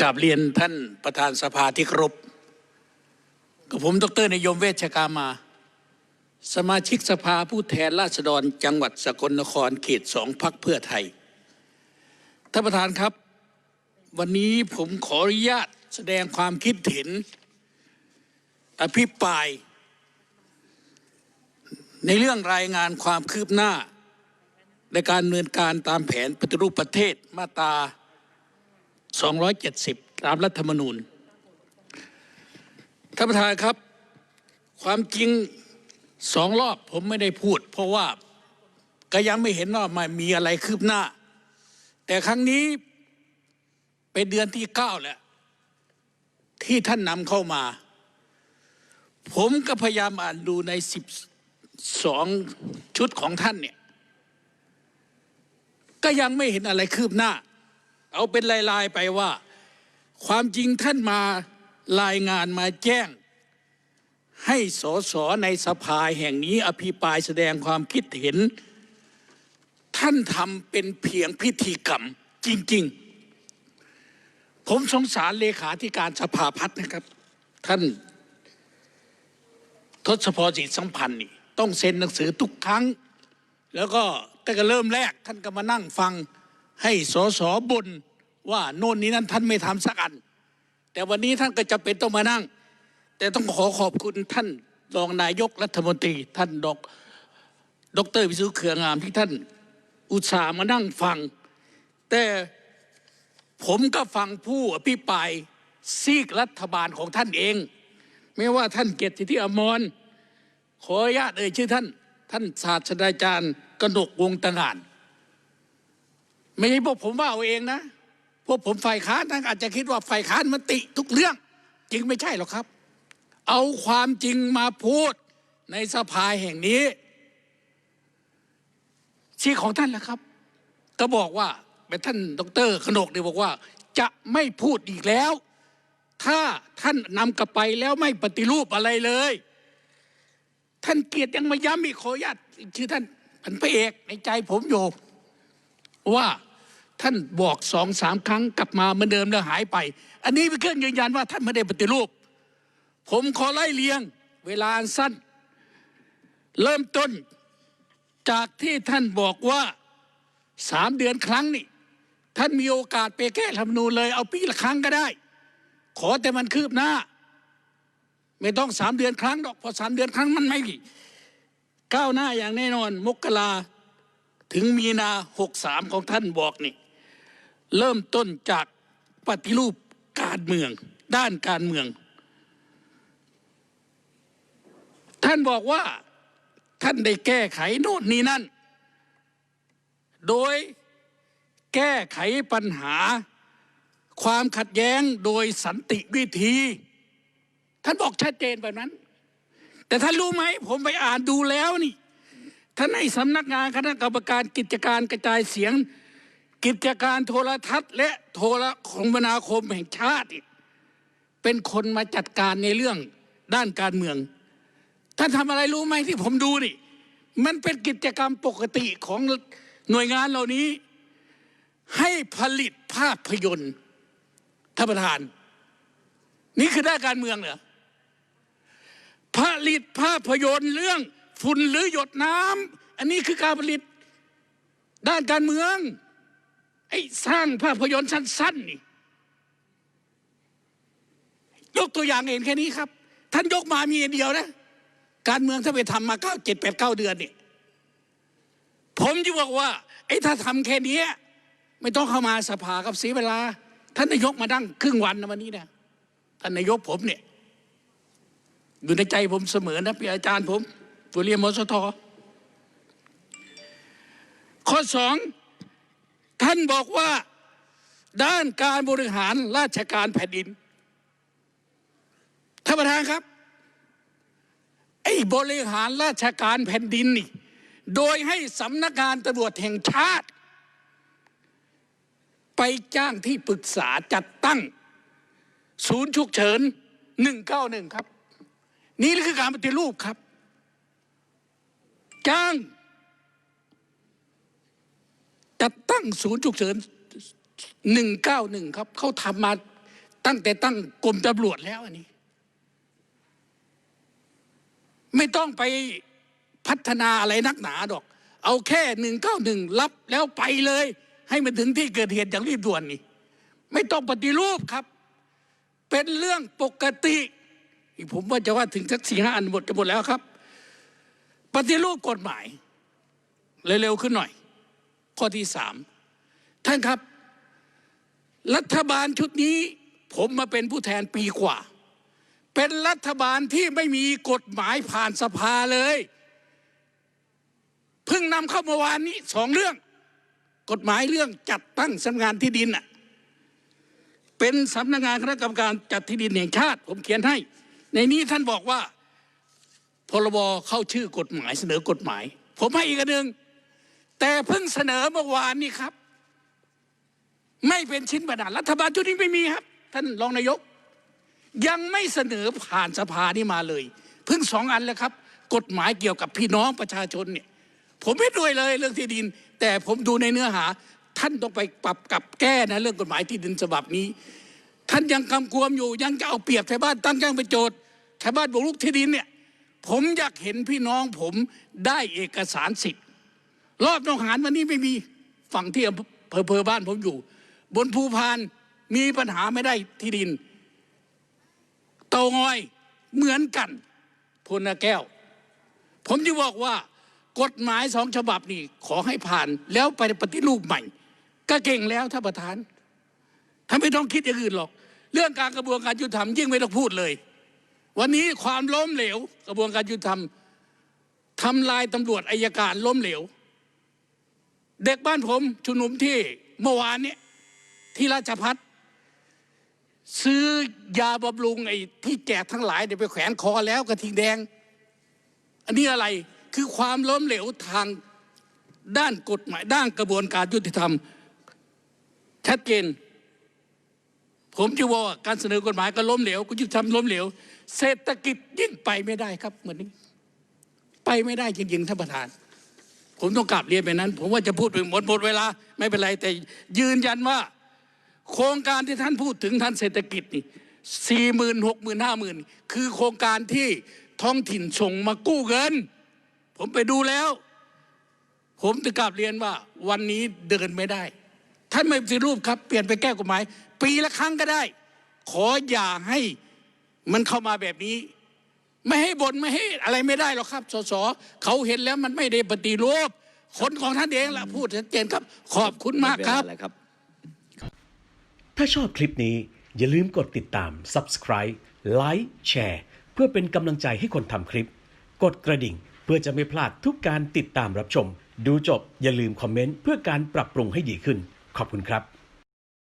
กราบเรียนท่านประธานสภาที่ครพกับผมดรนยมเวชกามา สมาชิกสภาผู้แทนราษฎรจังหวัดสกลนครเขตสองพักเพื่อไทย ท่านประธานครับ วันนี้ผมขออนุญาตแสดงความคิดเห็น อภิปราย ในเรื่องรายงานความคืบหน้า ในการดำเนินการตามแผนปฏิรูปประเทศมาตรา 270 ตามรัฐธรรมนูญท่านประธานครับ ความจริงสองรอบผมไม่ได้พูด เพราะว่าก็ยังไม่เห็นว่ามันมีอะไรคืบหน้า แต่ครั้งนี้เป็นเดือนที่เก้าแล้ว ที่ท่านนำเข้ามา ผมก็พยายามอ่านดูในสิบสองชุดของท่านเนี่ย ก็ยังไม่เห็นอะไรคืบหน้า เอาเป็นลายๆไปว่า ความจริงท่านมารายงานมาแจ้ง ให้สสในสภาแห่งนี้อภิปรายแสดงความคิดเห็น ท่านทำเป็นเพียงพิธีกรรมจริง ๆ ผมสงสารเลขาธิการสภาพัฒน์นะครับ ท่านทศพรจิตสัมพันธ์นี่ต้องเซ็นหนังสือทุกครั้ง แล้วก็แต่ก็เริ่มแรกท่านก็มานั่งฟัง ให้สอสอบนว่าโน่นนี้นั้นท่านไม่ทำสักอัน แต่วันนี้ท่านก็จะเป็นต้องมานั่ง แต่ต้องขอขอบคุณท่านรองนายกรัฐมนตรี ท่านดอกดรวิสุทธิ์เขืองามที่ท่านอุตส่าห์มานั่งฟัง แต่ผมก็ฟังผู้อภิปรายซีกรัฐบาลของท่านเอง ไม่ว่าท่านเกียรติที่อมรขออนุญาตเอ่ยชื่อท่าน ท่านศาสตราจารย์กนกวงศ์ตงาน ไม่ใช่พวกผมว่าเอาเองนะพวกผมฝ่ายค้านท่านอาจจะคิดว่าฝ่ายค้านมันติทุกเรื่อง จริงไม่ใช่หรอกครับ เอาความจริงมาพูดในสภาแห่งนี้ที่ของท่านแหละครับ ก็บอกว่าเป็นท่านดรขนกเนี่ยบอกว่า จะไม่พูดอีกแล้ว ถ้าท่านนำกลับไปแล้วไม่ปฏิรูปอะไรเลย ท่านเกียรติยังมาย้ำอีกขออนุญาตชื่อท่านพันพระเอกในใจผมอยู่ว่า ท่านบอกสองสามครั้งกลับมาเหมือนเดิมแล้วหายไป อันนี้เป็นเครื่องยืนยันว่าท่านไม่ได้ปฏิรูป ผมขอไล่เลียง เวลาอันสั้น เริ่มต้นจากที่ท่านบอกว่าสามเดือนครั้งนี่ท่านมีโอกาสไปแก้รัฐธรรมนูญเลยเอาปีละครั้งก็ได้ ขอแต่มันคืบหน้า ไม่ต้องสามเดือนครั้งหรอกพอสามเดือนครั้งมันไม่ก้าวหน้าอย่างแน่นอน มกราถึงมีนาหกสามของท่านบอกนี่ เริ่มต้นจากปฏิรูปการเมือง ด้านการเมือง ท่านบอกว่าท่านได้แก้ไขโน่นนี่นั่น โดยแก้ไขปัญหา ความขัดแย้งโดยสันติวิธี ท่านบอกชัดเจนแบบนั้น แต่ท่านรู้ไหมผมไปอ่านดูแล้วนี่ท่านให้สำนักงานคณะกรรมการกิจการกระจายเสียง กิจการโทรทัศน์ และโทรคมนาคมแห่งชาติ เป็นคนมาจัดการในเรื่องด้านการเมืองท่านทำอะไรรู้ไหมที่ผมดูนี่ มันเป็นกิจกรรมปกติของหน่วยงานเหล่านี้ ให้ผลิตภาพยนตร์ท่านประธาน นี่คือด้านการเมืองเหรอผลิตภาพยนตร์เรื่องฝุ่นหรือหยดน้ำอันนี้คือการผลิตด้านการเมือง ไอ้สร้างภาพยนตร์สั้นๆนี่ยกตัวอย่างเห็นแค่นี้ครับ ท่านยกมามีอันเดียวนะ การเมืองถ้าไปทำมาเก้าเจ็ดแปดเก้าเดือนเนี่ยผมจะบอกว่าไอ้ถ้าทำแค่นี้ไม่ต้องเข้ามาสภากับเสียเวลา ท่านนายกมาดั้งครึ่งวันนะวันนี้นะท่านนายกผมเนี่ย อยู่ในใจผมเสมอนะพี่อาจารย์ผมตัวเรียนมสทข้อสอง ท่านบอกว่าด้านการบริหารราชการแผ่นดินท่านประธานครับ ไอ้บริหารราชการแผ่นดินนี่ โดยให้สำนักงานตำรวจแห่งชาติ ไปจ้างที่ปรึกษาจัดตั้ง ศูนย์ฉุกเฉิน 191 ครับ นี่คือการปฏิรูปครับ จ้าง จัด ตั้งศูนย์ฉุกเฉิน191ครับ เขาทำมาตั้งแต่ตั้งกรมตำรวจแล้วอันนี้ ไม่ต้องไปพัฒนาอะไรนักหนาดอก เอาแค่หนึ่งเก้าหนึ่งรับแล้วไปเลย ให้มันถึงที่เกิดเหตุอย่างรีบด่วนนี่ ไม่ต้องปฏิรูปครับ เป็นเรื่องปกติผมว่าจะว่าถึงสักสี่ห้าอันหมดจะหมดแล้วครับ ปฏิรูปกฎหมาย เร็วๆขึ้นหน่อย ข้อที่สามท่านครับ รัฐบาลชุดนี้ ผมมาเป็นผู้แทนปีกว่า เป็นรัฐบาลที่ไม่มีกฎหมายผ่านสภาเลยเพิ่งนำเข้าเมื่อวานนี้สองเรื่อง กฎหมายเรื่องจัดตั้งสำนักงานที่ดินอะเป็นสำนักงานคณะกรรมการจัดที่ดินแห่งชาติ ผมเขียนให้ ในนี้ท่านบอกว่าพรบเข้าชื่อกฎหมายเสนอกฎหมาย ผมให้อีกอันหนึ่ง แต่เพิ่งเสนอเมื่อวานนี้ครับ ไม่เป็นชิ้นบรรดารัฐบาลชุดนี้ไม่มีครับ ท่านรองนายก ยังไม่เสนอผ่านสภานี่มาเลย เพิ่งสองอันแล้วครับ กฎหมายเกี่ยวกับพี่น้องประชาชนเนี่ย ผมไม่ด้วยเลยเรื่องที่ดิน แต่ผมดูในเนื้อหา ท่านต้องไปปรับกับแก้นะเรื่องกฎหมายที่ดินฉบับนี้ ท่านยังกำกวมอยู่ ยังจะเอาเปรียบชาวบ้านตั้งแจ้งเป็นโจทย์ชาวบ้านบุกรุกที่ดินเนี่ยผมอยากเห็นพี่น้องผมได้เอกสารสิทธิ์ รอบนองหานวันนี้ไม่มีฝั่งที่อำเภอเพอบ้านผมอยู่ บนภูพานมีปัญหาไม่ได้ที่ดิน เตางอยเหมือนกันพลนาแก้ว ผมจะบอกว่ากฎหมายสองฉบับนี่ขอให้ผ่านแล้วไปปฏิรูปใหม่ ก็เก่งแล้วท่านประธานท่านไม่ต้องคิดอย่างอื่นหรอก เรื่องการกระบวนการยุติธรรมยิ่งไม่ต้องพูดเลย วันนี้ความล้มเหลว กระบวนการยุติธรรมทำลายตำรวจอายการล้มเหลว เด็กบ้านผมชุมนุมที่เมื่อวานเนี้ที่ราชพัฒซื้อยาบำรุงไอ้ที่แจกทั้งหลายเดี๋ยวไปแขวนคอแล้วกระทิงแดง อันนี้อะไรคือความล้มเหลวทางด้านกฎหมายด้านกระบวนการยุติธรรม ชัดเจน ผมจะว่าการเสนอกฎหมายก็ล้มเหลวก็ยุติธรรมล้มเหลว เศรษฐกิจยิ่งไปไม่ได้ครับเหมือนนี้ ไปไม่ได้จริงๆท่านประธาน ผมต้องกลับเรียนไปนั้น ผมว่าจะพูดไปหมดหมดเวลา ไม่เป็นไรแต่ยืนยันว่า โครงการที่ท่านพูดถึงท่านเศรษฐกิจนี่สี่หมื่นหกหมื่นห้าหมื่นคือโครงการที่ท้องถิ่นส่งมากู้เงิน ผมไปดูแล้ว ผมจะกลับเรียนว่าวันนี้เดินไม่ได้ ท่านไม่ปฏิรูปครับ เปลี่ยนไปแก้กฎหมาย ปีละครั้งก็ได้ ขออย่าให้มันเข้ามาแบบนี้ ไม่ให้บนไม่ให้อะไรไม่ได้หรอกครับ สสเขาเห็นแล้วมันไม่ได้ปฏิรูปคนของท่านเองละพูดชัดเจนครับ ขอบคุณมากครับหดเวลแล้วครับถ้าชอบคลิปนี้อย่าลืมกดติดตาม Subscribe Like แชร์เพื่อเป็นกำลังใจให้คนทำคลิป กดกระดิ่งเพื่อจะไม่พลาดทุกการติดตามรับชม ดูจบอย่าลืมคอมเมนต์เพื่อการปรับปรุงให้ดีขึ้น ขอบคุณครับ